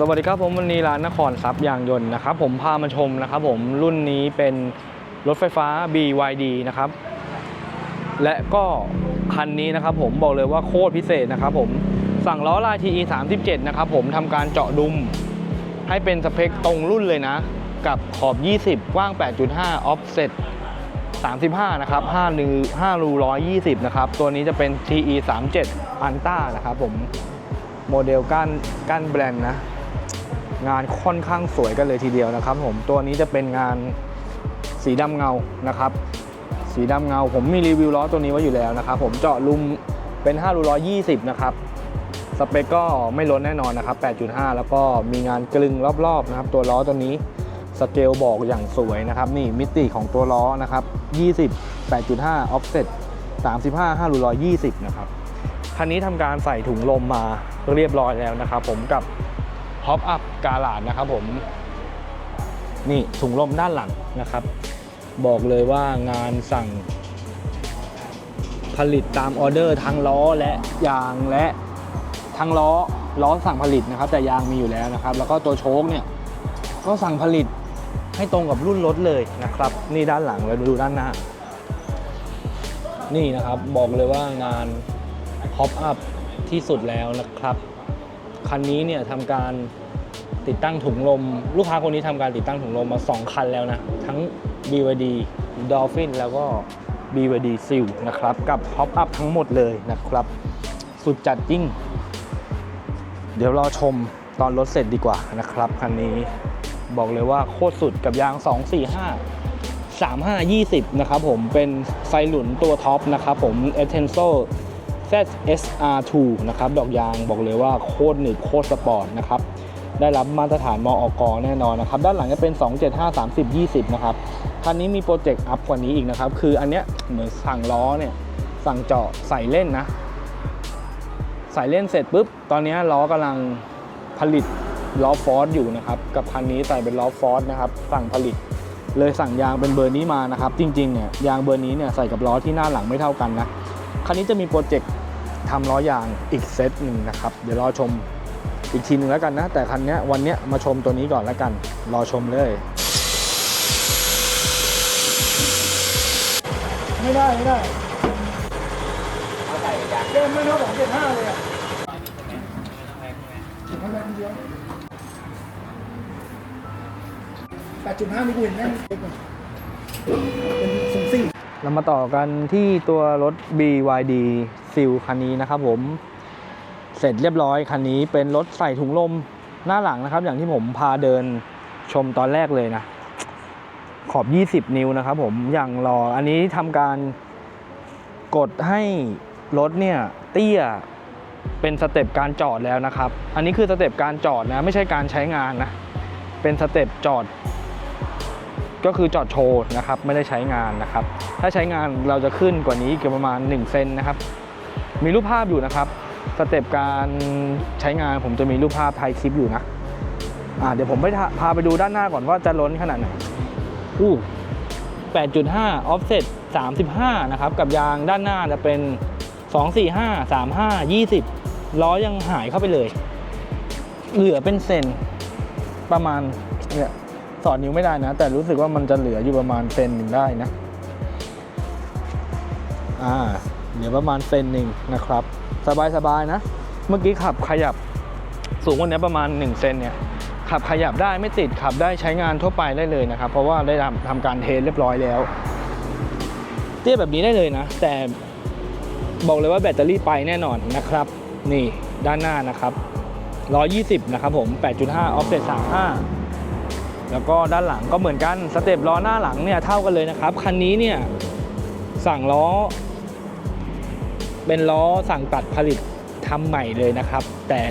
สวัสดีครับผมวันนี้ร้านนครทรัพย์ยางยนต์นะครับผมพามาชมนะครับผมรุ่นนี้เป็นรถไฟฟ้า BYD นะครับ และก็คันนี้นะครับผมบอกเลยว่าโคตรพิเศษนะครับผมสั่งล้อลาย TE 37นะครับผมทำการเจาะดุม ให้เป็นสเปคตรงรุ่นเลยนะ กับขอบ 20 กว้าง 8.5 offset 35 นะครับ5รู5รู120 นะครับ ตัวนี้จะเป็น TE 37 Anta นะครับผมโมเดลก้านก้านแบรนด์นะ งานค่อนข้างสวยกันเลยทีเดียวนะครับ ผมตัวนี้จะเป็นงานสีดำเงานะครับ สีดำเงา ผมมีรีวิวล้อตัวนี้ไว้อยู่แล้วนะครับ ผมเจาะลุมเป็น5รู120นะครับสเปคก็ไม่ล้นแน่นอนนะครับ 8.5 แล้วก็มีงานกลึงรอบๆนะครับ ตัวล้อตัวนี้สเกลบอกอย่างสวยนะครับ นี่มิติของตัวล้อนะครับ 20 8.5 offset 35 5รู120 นะครับ คันนี้ทำการใส่ถุงลมมาเรียบร้อยแล้วนะครับ ผมกับ ฮอปอัพกาลาดนะครับผมนี่ถุงลมด้านหลังนะครับ บอกเลยว่างานสั่ง ผลิตตามออเดอร์ทั้งล้อและยางและทั้งล้อล้อสั่งผลิตนะครับ แต่ยางมีอยู่แล้วนะครับ แล้วก็ตัวโชคเนี่ยก็สั่งผลิตให้ตรงกับรุ่นรถเลยนะครับ นี่ด้านหลังแล้วดูด้านหน้า นี่นะครับบอกเลยว่างานฮอปอัพที่สุดแล้วนะครับ คันนี้เนี่ยทำการ ติดตั้งถุงลม ลูกค้าคนนี้ทำการติดตั้งถุงลมมา 2 คันแล้วนะ ทั้ง BYD Dolphin แล้วก็ BYD Seal นะครับ กับ Pop Up ทั้งหมดเลยนะครับ สุดจัดยิ่งเดี๋ยวรอชมตอนรถเสร็จดีกว่านะครับคันนี้บอกเลยว่าโคตรสุดกับยาง 245 3520 นะครับผมเป็นไฟหลุนตัวท็อปนะครับผม e t e n s o ZSR2 นะครับ ดอกยางบอกเลยว่าโคตรหนึบโคตรสปอร์ตนะครับ ได้รับมาตรฐานมออกแน่นอนนะครับด้านหลังจะเป็น 275 30 20 นะครับคันนี้มีโปรเจกต์อัพกว่านี้อีกนะครับ คืออันเนี้ยเหมือนสั่งล้อเนี่ยสั่งเจาะใส่เล่นนะ ใส่เล่นเสร็จปุ๊บ ตอนนี้ล้อกำลังผลิตล้อฟอร์สอยู่นะครับกับคันนี้ใส่เป็นล้อฟอร์สนะครับสั่งผลิตเลยสั่งยางเป็นเบอร์นี้มานะครับ จริงๆเนี่ยยางเบอร์นี้เนี่ยใส่กับล้อที่หน้าหลังไม่เท่ากันนะคันนี้จะมีโปรเจกต์ทำล้อยางอีกเซตหนึ่งนะครับ เดี๋ยวรอชม อีกทีหนึ่งแล้วกันนะ แต่คันเนี้ยวันเนี้ยมาชมตัวนี้ก่อนแล้วกัน รอชมเลย ไม่ได้ ไม่ได้เดินไม่เท่าสองเจ็ดห้าเลยอะถึงทำไมคนเดียวแปดจุดห้านี่กูเห็นแม่งเล็กกว่าเป็นสูงซิ่งเรามาต่อกันที่ตัวรถ BYD Seal คันนี้นะครับผม เสร็จเรียบร้อยคันนี้เป็นรถใส่ถุงลมหน้าหลังนะครับ อย่างที่ผมพาเดินชมตอนแรกเลยนะ ขอบ 20 นิ้วนะครับผมอย่างรออันนี้ทำการกดให้รถเนี่ยเตี้ยเป็นสเต็ปการจอดแล้วนะครับ อันนี้คือสเต็ปการจอดนะไม่ใช่การใช้งานนะ เป็นสเต็ปจอด ก็คือจอดโชว์นะครับ ไม่ได้ใช้งานนะครับ ถ้าใช้งานเราจะขึ้นกว่านี้เกือบประมาณ1เซนนะครับ มีรูปภาพอยู่นะครับ สเต็ปการใช้งานผมจะมีรูปภาพไทยคลิปอยู่นะอ่าเดี๋ยวผมไปพาไปดูด้านหน้าก่อนว่าจะล้นขนาดไหนอู้8.5 offset 35 นะครับ กับยางด้านหน้าจะเป็น 245 35 20 ล้อยังหายเข้าไปเลย เหลือเป็นเซนประมาณเนี่ยสอดนิ้วไม่ได้นะ แต่รู้สึกว่ามันจะเหลืออยู่ประมาณเซนหนึ่งได้นะ อ่า เหลือประมาณเซนหนึ่งนะครับ สบายๆนะ เมื่อกี้ขับขยับสูงกว่านี้ประมาณ 1 เซนเนี่ย ขับขยับได้ไม่ติดขับได้ใช้งานทั่วไปได้เลยนะครับ เพราะว่าได้ทำทำการเทสเรียบร้อยแล้ว เตี้ยแบบนี้ได้เลยนะ แต่บอกเลยว่าแบตเตอรี่ไปแน่นอนนะครับ นี่ด้านหน้านะครับ 120 นะครับผม 8.5 offset 35 แล้วก็ด้านหลังก็เหมือนกัน สเต็ปล้อหน้าหลังเนี่ยเท่ากันเลยนะครับ คันนี้เนี่ยสั่งล้อ เป็นล้อสั่งตัดผลิตทำใหม่เลยนะครับ แต่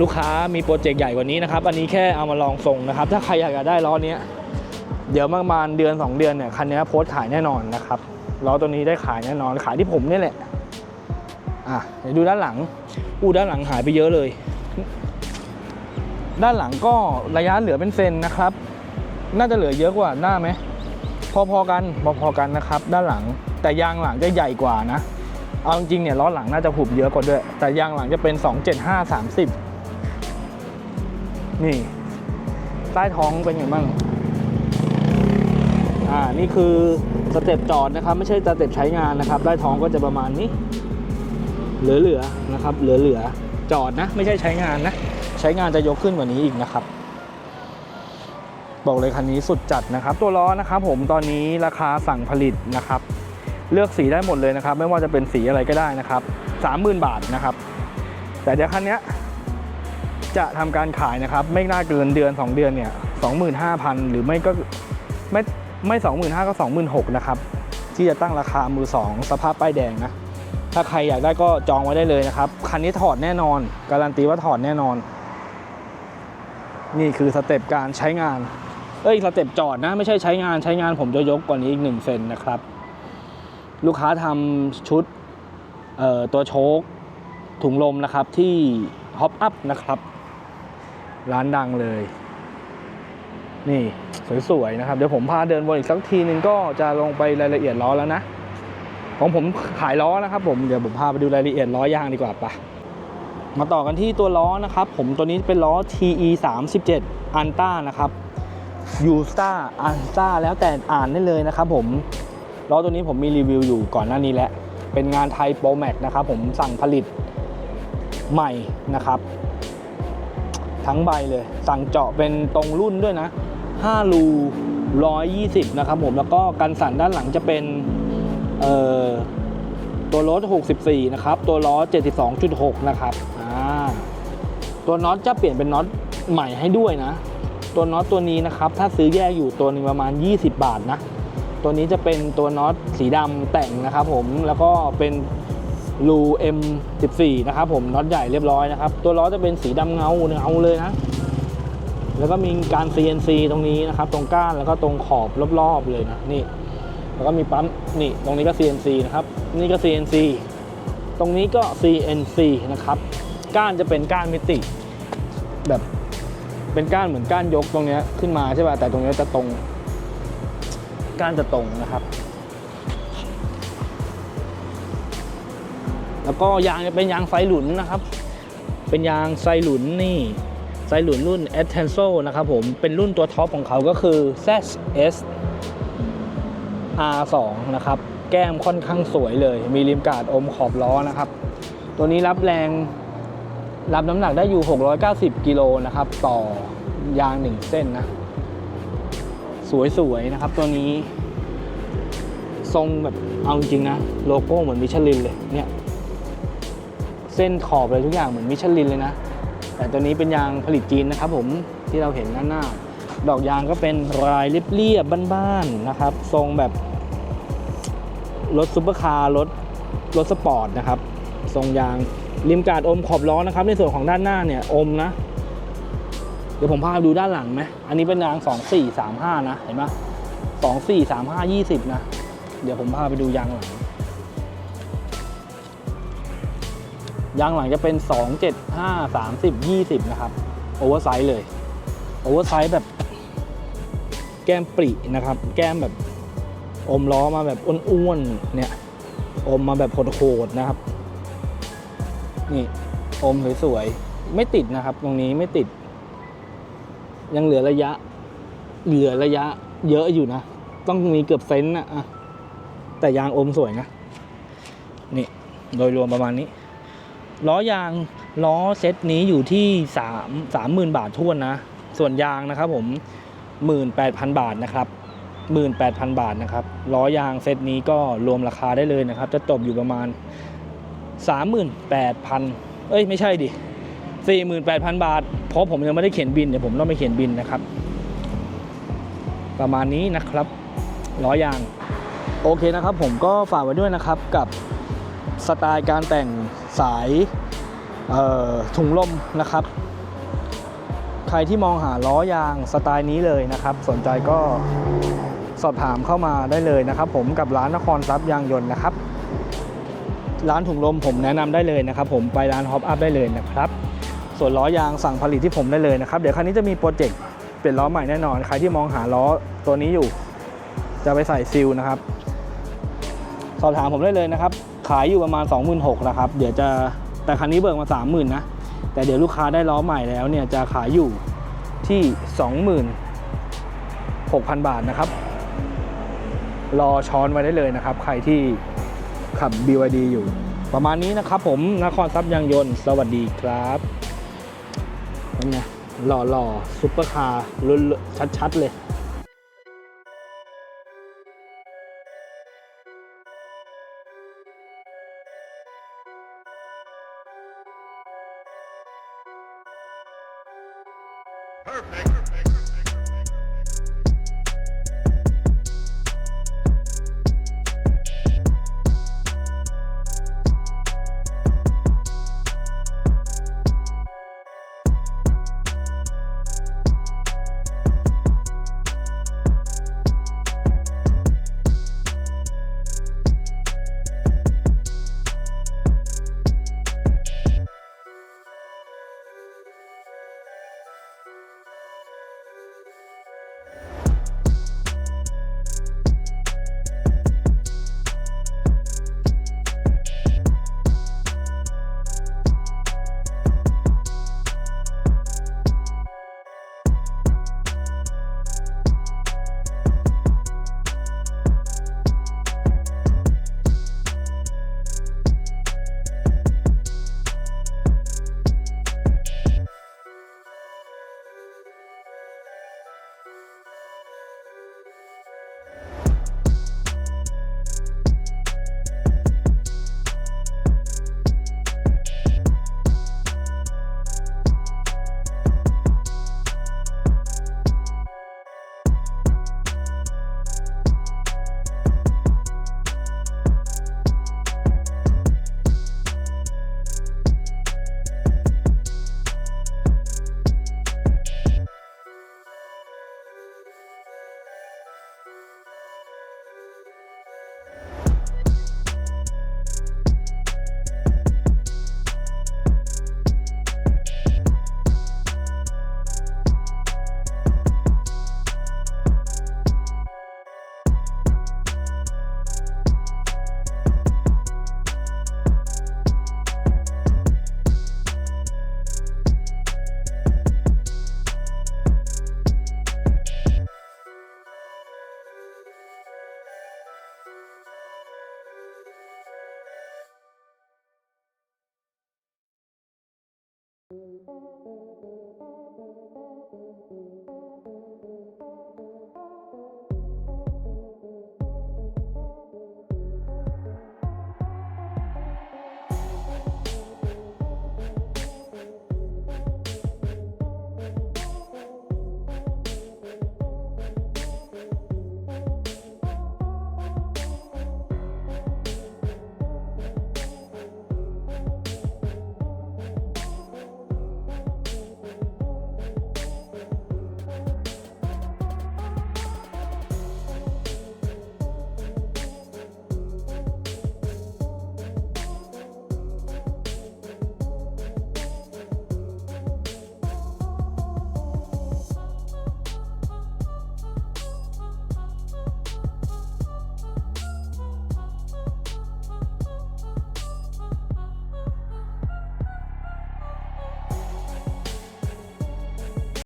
ลูกค้ามีโปรเจกต์ใหญ่กว่านี้นะครับ อันนี้แค่เอามาลองส่งนะครับ ถ้าใครอยากจะได้ล้อเนี้ยเดี๋ยวประมาณเดือน 2 เดือนเนี่ยคันนี้โพสต์ขายแน่นอนนะครับล้อตัวนี้ได้ขายแน่นอนขายที่ผมนี่แหละอะเดี๋ยวดูด้านหลังอู้ด้านหลังหายไปเยอะเลย ด้านหลังก็ระยะเหลือเป็นเซนนะครับ น่าจะเหลือเยอะกว่าหน้าไหมพอๆกันพอๆกันนะครับ ด้านหลังแต่ยางหลังจะใหญ่กว่านะ เอาจริงเนี่ยล้อหลังน่าจะหุบเยอะกว่าด้วย แต่ยางหลังจะเป็น 275 30 นี่ ใต้ท้องเป็นไงบ้างอ่านี่คือสเต็ปจอดนะครับ ไม่ใช่สเต็ปใช้งานนะครับใต้ท้องก็จะประมาณนี้ เหลือๆนะครับ เหลือๆจอดนะ ไม่ใช่ใช้งานนะ ใช้งานจะยกขึ้นกว่านี้อีกนะครับบอกเลยคันนี้สุดจัดนะครับ ตัวล้อนะครับผมตอนนี้ราคาสั่งผลิตนะครับ เลือกสีได้หมดเลยนะครับ ไม่ว่าจะเป็นสีอะไรก็ได้นะครับ30,000 บาทนะครับ แต่เดี๋ยวคันนี้จะทำการขายนะครับ ไม่น่าเกินเดือน 2 เดือนเนี่ย25,000 หรือไม่ก็ไม่ไม่25,000ก็26,000นะครับ ที่จะตั้งราคามือ2สภาพป้ายแดงนะ ถ้าใครอยากได้ก็จองไว้ได้เลยนะครับ คันนี้ถอดแน่นอน การันตีว่าถอดแน่นอน นี่คือสเต็ปการใช้งาน เอ้ยสเต็ปจอดนะ ไม่ใช่ใช้งานใช้งานผมจะยกกว่านี้อีก1เซนนะครับ ลูกค้าทำชุดตัวโชคถุงลมนะครับที่ฮอปอัพนะครับ ร้านดังเลย นี่สวยๆนะครับ เดี๋ยวผมพาเดินวนอีกสักทีนึงก็จะลงไปรายละเอียดล้อแล้วนะ ของผมขายล้อนะครับ ผมเดี๋ยวผมพาไปดูรายละเอียดล้อยางดีกว่าปะมาต่อกันที่ตัวล้อนะครับ ผมตัวนี้เป็นล้อ TE 3 7 a n t a นะครับ u s t a a n t a แล้วแต่อ่านได้เลยนะครับผม ล้อตัวนี้ผมมีรีวิวอยู่ก่อนหน้านี้แล้วเป็นงานไทยโปรแม็กนะครับผมสั่งผลิตใหม่นะครับ ทั้งใบเลย สั่งเจาะเป็นตรงรุ่นด้วยนะ 5 รู 120 นะครับผมแล้วก็กันสั่นด้านหลังจะเป็นเอ่อตัวรถ64 นะครับ ตัวล้อ 72.6 นะครับตัวน็อตจะเปลี่ยนเป็นน็อตใหม่ให้ด้วยนะ ตัวน็อตตัวนี้นะครับ ถ้าซื้อแยกอยู่ตัวนึงประมาณ 20 บาทนะ ตัวนี้จะเป็นตัวน็อตสีดำแต่งนะครับผมแล้วก็เป็นรู M14 นะครับผมน็อตใหญ่เรียบร้อยนะครับตัวล้อจะเป็นสีดำเงาเงาเลยนะ แล้วก็มีการ CNC ตรงนี้นะครับ ตรงก้านแล้วก็ตรงขอบรอบๆเลยนะนี่ แล้วก็มีปั๊มนี่ตรงนี้ก็ CNC นะครับนี่ก็ CNC ตรงนี้ก็ CNC นะครับก้านจะเป็นก้านมิติ แบบเป็นก้านเหมือนก้านยกตรงนี้ขึ้นมาใช่ป่ะแต่ตรงนี้จะตรง ก้านจะตรงนะครับ แล้วก็ยางจะเป็นยางไฟหลุนนะครับ เป็นยางไซหลุนนี่ไซหลุนรุ่น a t t e n s o นะครับผม เป็นรุ่นตัวท็อปของเขาก็คือ ZS R2 นะครับ แก้มค่อนข้างสวยเลย มีริมกาดอมขอบล้อนะครับ ตัวนี้รับแรงรับน้ำหนักได้อยู่ 690 กิโลนะครับ ต่อยาง 1 เส้นนะ สวยๆนะครับตัวนี้ ทรงแบบเอาจริงๆนะ โลโก้เหมือนมิชลินเลยเนี่ยเส้นขอบอะไรทุกอย่างเหมือนมิชลินเลยนะ แต่ตัวนี้เป็นยางผลิตจีนนะครับผมที่เราเห็นด้านหน้า ดอกยางก็เป็นลายเรียบๆบ้านๆนะครับ ทรงแบบรถซุปเปอร์คาร์รถรถสปอร์ตนะครับ ทรงยางริมกาดอมขอบล้อนะครับ ในส่วนของด้านหน้าเนี่ยอมนะ ดี๋ยวผมพาไปดูด้านหลังไหมอันนี้เป็นยาง 2435 นะ เห็นไหม2435 20นะ เดี๋ยวผมพาไปดูยางหลัง ยางหลังจะเป็น275 30 20นะครับ โอเวอร์ไซส์เลย โอเวอร์ไซส์แบบ แก้มปรินะครับ แก้มแบบ อมล้อมาแบบอ้วนๆ เนี่ย อมมาแบบโหดๆนะครับ นี่ อมสวยๆ ไม่ติดนะครับ ตรงนี้ไม่ติด ยังเหลือระยะ เหลือระยะ เยอะอยู่นะ ต้องมีเกือบเซนนะอะแต่ยางอมสวยนะ นี่ โดยรวมประมาณนี้ ล้อยางล้อเซตนี้อยู่ที่สามสามหมื่นบาททวนนะ ส่วนยางนะครับผมหมื่นแปดพันบาทนะครับหมื่นแปดพันบาทนะครับล้อยางเซตนี้ก็รวมราคาได้เลยนะครับ จะตกอยู่ประมาณสามหมื่นแปดพันเอ้ย ไม่ใช่ดิ สี่หมื่นแปดพันบาท เพราะผมยังไม่ได้เขียนบิน เดี๋ยวผมต้องไปเขียนบินนะครับ ประมาณนี้นะครับล้อยาง โอเคนะครับ ผมก็ฝากไว้ด้วยนะครับกับสไตล์การแต่งสายถุงลมนะครับ ใครที่มองหาล้อยางสไตล์นี้เลยนะครับ สนใจก็สอบถามเข้ามาได้เลยนะครับ ผมกับร้านนครทรัพย์ยางยนต์นะครับ ร้านถุงลมผมแนะนำได้เลยนะครับ ผมไปร้านฮอปอัพได้เลยนะครับ ส่วนล้อยางสั่งผลิตที่ผมได้เลยนะครับ เดี๋ยวคันนี้จะมีโปรเจกต์เปลี่ยนล้อใหม่แน่นอน ใครที่มองหาล้อตัวนี้อยู่ จะไปใส่ซิลนะครับ สอบถามผมได้เลยนะครับ ขายอยู่ประมาณ 26,000นะครับ เดี๋ยวจะแต่คันนี้เบิกมา 30,000นะ แต่เดี๋ยวลูกค้าได้ล้อใหม่แล้วเนี่ยจะขายอยู่ที่ 26,000 บาทนะครับ รอช้อนไว้ได้เลยนะครับ ใครที่ขับ BYD อยู่ ประมาณนี้นะครับผมนครทรัพย์ยางยนต์ สวัสดีครับ เป็นไงหล่อซุปเปอร์คาร์ชัดๆเลย